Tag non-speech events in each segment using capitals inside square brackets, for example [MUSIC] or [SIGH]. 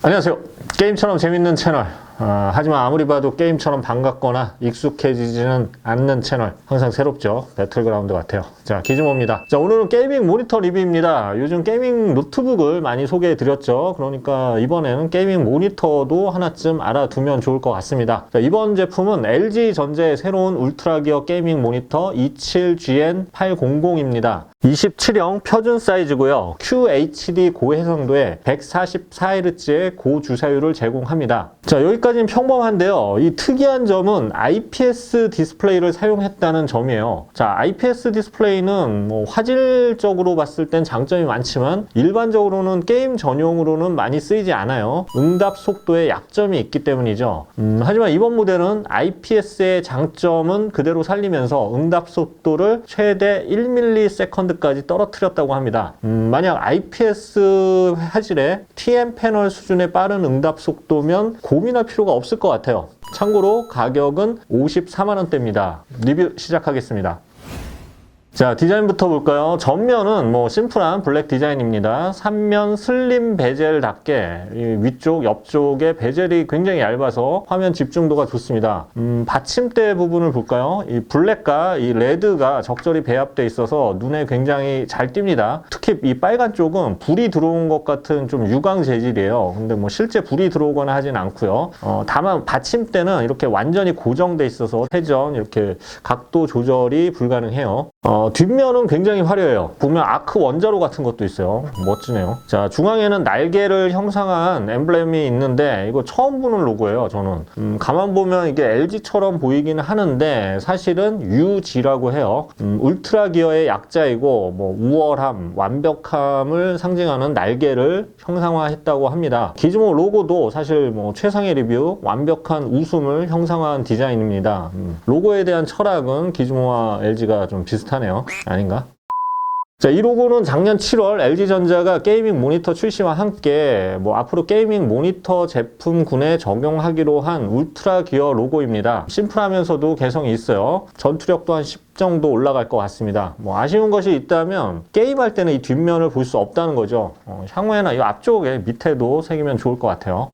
안녕하세요. 게임처럼 재밌는 채널. 아, 하지만 아무리 봐도 게임처럼 반갑거나 익숙해지지는 않는 채널. 항상 새롭죠. 배틀그라운드 같아요. 자, 기즈모입니다. 자, 오늘은 게이밍 모니터 리뷰입니다. 요즘 게이밍 노트북을 많이 소개해 드렸죠. 그러니까 이번에는 게이밍 모니터도 하나쯤 알아두면 좋을 것 같습니다. 자, 이번 제품은 LG 전자의 새로운 울트라 기어 게이밍 모니터 27GN800입니다. 27형 표준 사이즈고요. QHD 고해상도에 144Hz의 고주사율을 제공합니다. 자, 여기까지 는 평범한데요. 이 특이한 점은 IPS 디스플레이를 사용했다는 점이에요. 자, IPS 디스플레이는 뭐 화질적으로 봤을 땐 장점이 많지만 일반적으로는 게임 전용으로는 많이 쓰이지 않아요. 응답 속도에 약점이 있기 때문이죠. 음, 하지만 이번 모델은 IPS의 장점은 그대로 살리면서 응답 속도를 최대 1ms까지 떨어뜨렸다고 합니다. 음, 만약 IPS 화질의 TM 패널 수준의 빠른 응답 속도면 고민할 필요 가 없을 것 같아요. 참고로 가격은 54만원대입니다. 리뷰 시작하겠습니다. 자, 디자인부터 볼까요? 전면은 뭐 심플한 블랙 디자인입니다. 3면 슬림 베젤답게 이 위쪽, 옆쪽에 베젤이 굉장히 얇아서 화면 집중도가 좋습니다. 음, 받침대 부분을 볼까요? 이 블랙과 이 레드가 적절히 배합돼 있어서 눈에 굉장히 잘 띕니다. 특히 이 빨간 쪽은 불이 들어온 것 같은 좀 유광 재질이에요. 근데 뭐 실제 불이 들어오거나 하진 않고요. 어, 다만 받침대는 이렇게 완전히 고정돼 있어서 회전 이렇게 각도 조절이 불가능해요. 어, 뒷면은 굉장히 화려해요. 보면 아크 원자로 같은 것도 있어요. 멋지네요. 자, 중앙에는 날개를 형상한 엠블렘이 있는데 이거 처음 보는 로고예요, 저는. 음, 가만 보면 이게 LG처럼 보이기는 하는데 사실은 UG라고 해요. 음, 울트라 기어의 약자이고 뭐 우월함, 완벽함을 상징하는 날개를 형상화했다고 합니다. 기즈모 로고도 사실 뭐 최상의 리뷰, 완벽한 웃음을 형상화한 디자인입니다. 음, 로고에 대한 철학은 기즈모와 LG가 좀 비슷하네요. 아닌가? 자, 이 로고는 작년 7월 LG전자가 게이밍 모니터 출시와 함께 뭐 앞으로 게이밍 모니터 제품군에 적용하기로 한 울트라 기어 로고입니다. 심플하면서도 개성이 있어요. 전투력도 한 10 정도 올라갈 것 같습니다. 뭐 아쉬운 것이 있다면 게임할 때는 이 뒷면을 볼 수 없다는 거죠. 어, 향후에는 이 앞쪽에 밑에도 새기면 좋을 것 같아요.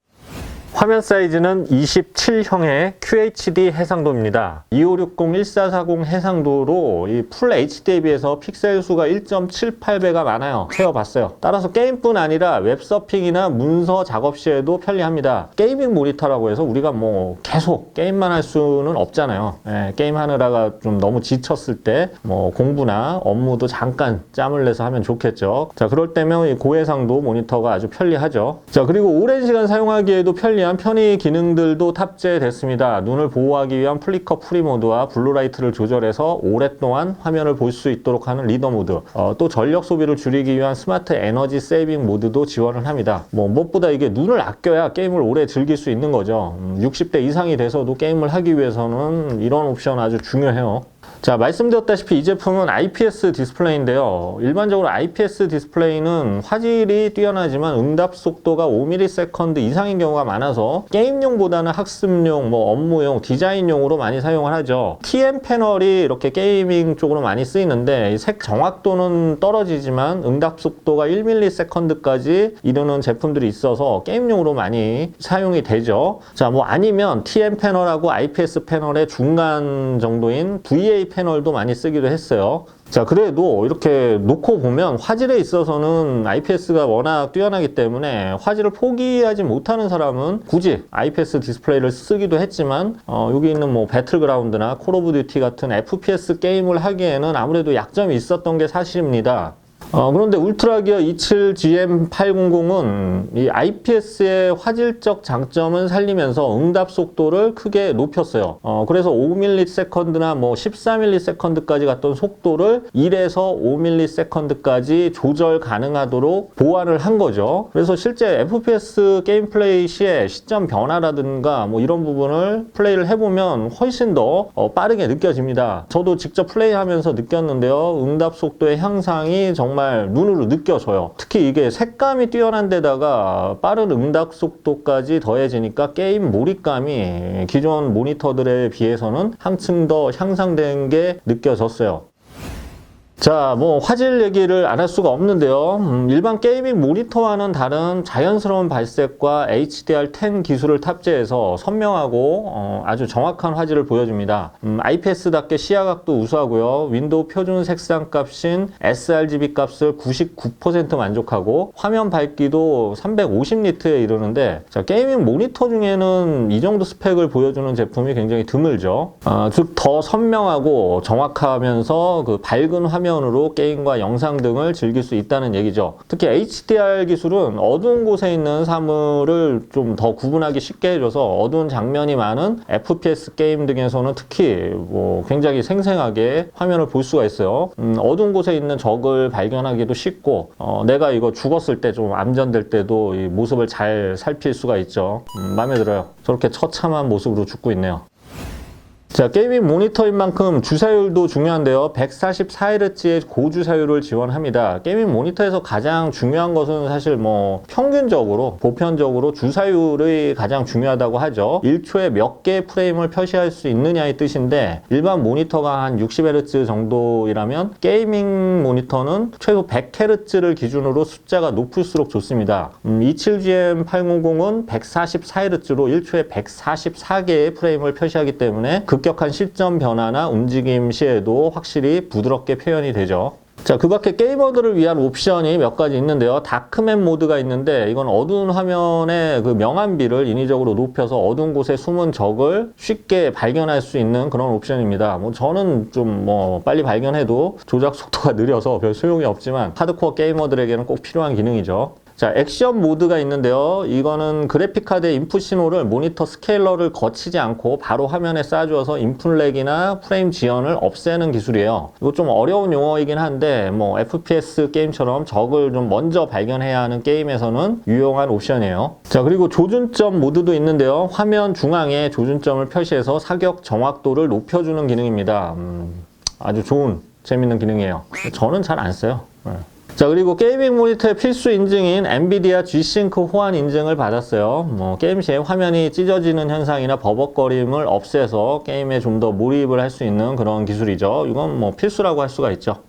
화면 사이즈는 27형의 QHD 해상도입니다. 2560-1440 해상도로 이 풀 HD에 비해서 픽셀 수가 1.78배가 많아요. 세어봤어요. 따라서 게임뿐 아니라 웹서핑이나 문서 작업 시에도 편리합니다. 게이밍 모니터라고 해서 우리가 뭐 계속 게임만 할 수는 없잖아요. 예, 게임 하느라가 좀 너무 지쳤을 때 뭐 공부나 업무도 잠깐 짬을 내서 하면 좋겠죠. 자, 그럴 때면 이 고해상도 모니터가 아주 편리하죠. 자, 그리고 오랜 시간 사용하기에도 편리한 편의 기능들도 탑재됐습니다. 눈을 보호하기 위한 플리커 프리 모드와 블루라이트를 조절해서 오랫동안 화면을 볼 수 있도록 하는 리더 모드, 어, 또 전력 소비를 줄이기 위한 스마트 에너지 세이빙 모드도 지원을 합니다. 뭐 무엇보다 이게 눈을 아껴야 게임을 오래 즐길 수 있는 거죠. 음, 60대 이상이 돼서도 게임을 하기 위해서는 이런 옵션 아주 중요해요. 자, 말씀드렸다시피 이 제품은 IPS 디스플레이인데요. 일반적으로 IPS 디스플레이는 화질이 뛰어나지만 응답 속도가 5ms 이상인 경우가 많아서 게임용보다는 학습용, 뭐 업무용, 디자인용으로 많이 사용을 하죠. TM 패널이 이렇게 게이밍 쪽으로 많이 쓰이는데 이색 정확도는 떨어지지만 응답 속도가 1ms까지 이르는 제품들이 있어서 게임용으로 많이 사용이 되죠. 자, 뭐 아니면 TM 패널하고 IPS 패널의 중간 정도인 VA 패널도 많이 쓰기도 했어요. 자, 그래도 이렇게 놓고 보면 화질에 있어서는 IPS가 워낙 뛰어나기 때문에 화질을 포기하지 못하는 사람은 굳이 IPS 디스플레이를 쓰기도 했지만, 어, 여기 있는 뭐 배틀그라운드나 콜 오브 듀티 같은 FPS 게임을 하기에는 아무래도 약점이 있었던 게 사실입니다. 어, 그런데 울트라기어 27GM800은 이 IPS의 화질적 장점을 살리면서 응답 속도를 크게 높였어요. 어, 그래서 5ms나 뭐 14ms까지 갔던 속도를 1에서 5ms까지 조절 가능하도록 보완을 한 거죠. 그래서 실제 FPS 게임 플레이 시에 시점 변화라든가 뭐 이런 부분을 플레이를 해보면 훨씬 더 어, 빠르게 느껴집니다. 저도 직접 플레이하면서 느꼈는데요. 응답 속도의 향상이 정말 눈으로 느껴져요. 특히 이게 색감이 뛰어난 데다가 빠른 응답 속도까지 더해지니까 게임 몰입감이 기존 모니터들에 비해서는 한층 더 향상된 게 느껴졌어요. 자, 뭐 화질 얘기를 안 할 수가 없는데요. 음, 일반 게이밍 모니터와는 다른 자연스러운 발색과 HDR10 기술을 탑재해서 선명하고 어, 아주 정확한 화질을 보여줍니다. 음, IPS답게 시야각도 우수하고요. 윈도우 표준 색상 값인 sRGB 값을 99% 만족하고 화면 밝기도 350니트에 이르는데 자, 게이밍 모니터 중에는 이 정도 스펙을 보여주는 제품이 굉장히 드물죠. 아, 즉더 선명하고 정확하면서 그 밝은 화면 으로 게임과 영상 등을 즐길 수 있다는 얘기죠. 특히 HDR 기술은 어두운 곳에 있는 사물을 좀 더 구분하기 쉽게 해줘서 어두운 장면이 많은 FPS 게임 등에서는 특히 뭐 굉장히 생생하게 화면을 볼 수가 있어요. 음, 어두운 곳에 있는 적을 발견하기도 쉽고 어, 내가 이거 죽었을 때 좀 암전될 때도 이 모습을 잘 살필 수가 있죠. 음, 마음에 들어요. 저렇게 처참한 모습으로 죽고 있네요. 자, 게이밍 모니터인 만큼 주사율도 중요한데요. 144Hz의 고주사율을 지원합니다. 게이밍 모니터에서 가장 중요한 것은 사실 뭐 평균적으로, 보편적으로 주사율이 가장 중요하다고 하죠. 1초에 몇 개의 프레임을 표시할 수 있느냐의 뜻인데 일반 모니터가 한 60Hz 정도이라면 게이밍 모니터는 최소 100Hz를 기준으로 숫자가 높을수록 좋습니다. 음, 27GM800은 144Hz로 1초에 144개의 프레임을 표시하기 때문에 급격한 시점 변화나 움직임 시에도 확실히 부드럽게 표현이 되죠. 자, 그 밖에 게이머들을 위한 옵션이 몇 가지 있는데요. 다크맨 모드가 있는데 이건 어두운 화면의 그 명암비를 인위적으로 높여서 어두운 곳에 숨은 적을 쉽게 발견할 수 있는 그런 옵션입니다. 뭐 저는 좀 뭐 빨리 발견해도 조작 속도가 [LAUGHS] 느려서 별 소용이 없지만 하드코어 게이머들에게는 꼭 필요한 기능이죠. 자, 액션 모드가 있는데요. 이거는 그래픽 카드의 인풋 신호를 모니터 스케일러를 거치지 않고 바로 화면에 쏴주어서 인풋 렉이나 프레임 지연을 없애는 기술이에요. 이거 좀 어려운 용어이긴 한데 뭐 FPS 게임처럼 적을 좀 먼저 발견해야 하는 게임에서는 유용한 옵션이에요. 자, 그리고 조준점 모드도 있는데요. 화면 중앙에 조준점을 표시해서 사격 정확도를 높여주는 기능입니다. 음, 아주 좋은 재밌는 기능이에요. 저는 잘 안 써요. 네. 자 그리고 게이밍 모니터의 필수 인증인 엔비디아 G-Sync 호환 인증을 받았어요. 뭐 게임 시에 화면이 찢어지는 현상이나 버벅거림을 없애서 게임에 좀 더 몰입을 할 수 있는 그런 기술이죠. 이건 뭐 필수라고 할 수가 있죠.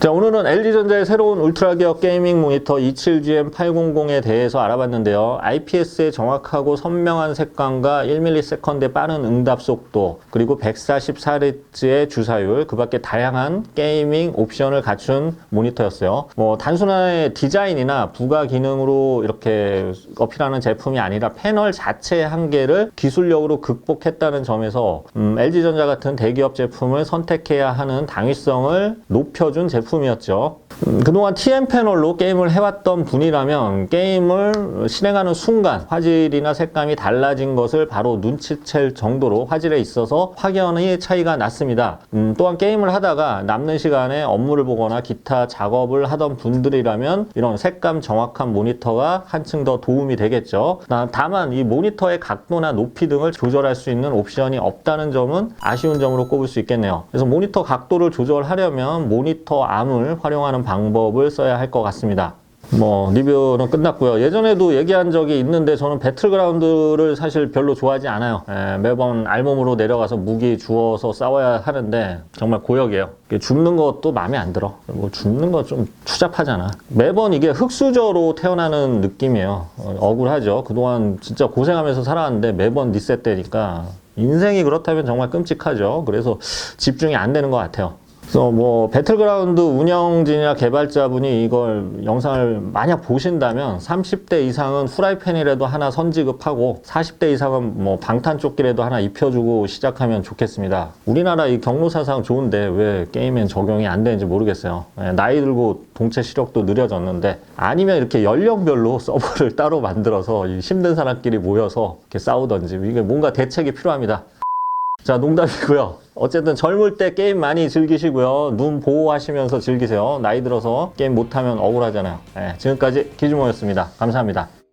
자, 오늘은 LG전자의 새로운 울트라 기어 게이밍 모니터 27GM800에 대해서 알아봤는데요. IPS의 정확하고 선명한 색감과 1ms의 빠른 응답 속도, 그리고 144Hz의 주사율, 그 밖에 다양한 게이밍 옵션을 갖춘 모니터였어요. 뭐, 단순한 디자인이나 부가 기능으로 이렇게 어필하는 제품이 아니라 패널 자체의 한계를 기술력으로 극복했다는 점에서 음, LG전자 같은 대기업 제품을 선택해야 하는 당위성을 높여준 제품 이었죠. 음, 그동안 TM 패널로 게임을 해왔던 분이라면 게임을 실행하는 순간 화질이나 색감이 달라진 것을 바로 눈치챌 정도로 화질에 있어서 확연히 차이가 났습니다. 음, 또한 게임을 하다가 남는 시간에 업무를 보거나 기타 작업을 하던 분들이라면 이런 색감 정확한 모니터가 한층 더 도움이 되겠죠. 나- 다만 이 모니터의 각도나 높이 등을 조절할 수 있는 옵션이 없다는 점은 아쉬운 점으로 꼽을 수 있겠네요. 그래서 모니터 각도를 조절하려면 모니터 암을 활용하는 방법을 써야 할 것 같습니다. 뭐 리뷰는 끝났고요. 예전에도 얘기한 적이 있는데 저는 배틀그라운드를 사실 별로 좋아하지 않아요. 예, 매번 알몸으로 내려가서 무기 주워서 싸워야 하는데 정말 고역이에요. 줍는 것도 마음에 안 들어. 뭐 줍는 거 좀 추잡하잖아. 매번 이게 흑수저로 태어나는 느낌이에요. 어, 억울하죠. 그동안 진짜 고생하면서 살아왔는데 매번 리셋되니까 인생이 그렇다면 정말 끔찍하죠. 그래서 집중이 안 되는 것 같아요. 그래서 뭐 배틀그라운드 운영진이나 개발자분이 이걸 영상을 만약 보신다면 30대 이상은 후라이팬이라도 하나 선지급하고 40대 이상은 뭐 방탄조끼라도 하나 입혀주고 시작하면 좋겠습니다. 우리나라 이 경로사상 좋은데 왜 게임엔 적용이 안 되는지 모르겠어요. 예, 나이 들고 동체 시력도 느려졌는데 아니면 이렇게 연령별로 [LAUGHS] 서버를 따로 만들어서 이 힘든 사람끼리 모여서 이렇게 싸우던지 이게 뭔가 대책이 필요합니다. 자, 농담이고요. 어쨌든 젊을 때 게임 많이 즐기시고요. 눈 보호하시면서 즐기세요. 나이 들어서 게임 못하면 억울하잖아요. 예, 지금까지 기주모였습니다. 감사합니다.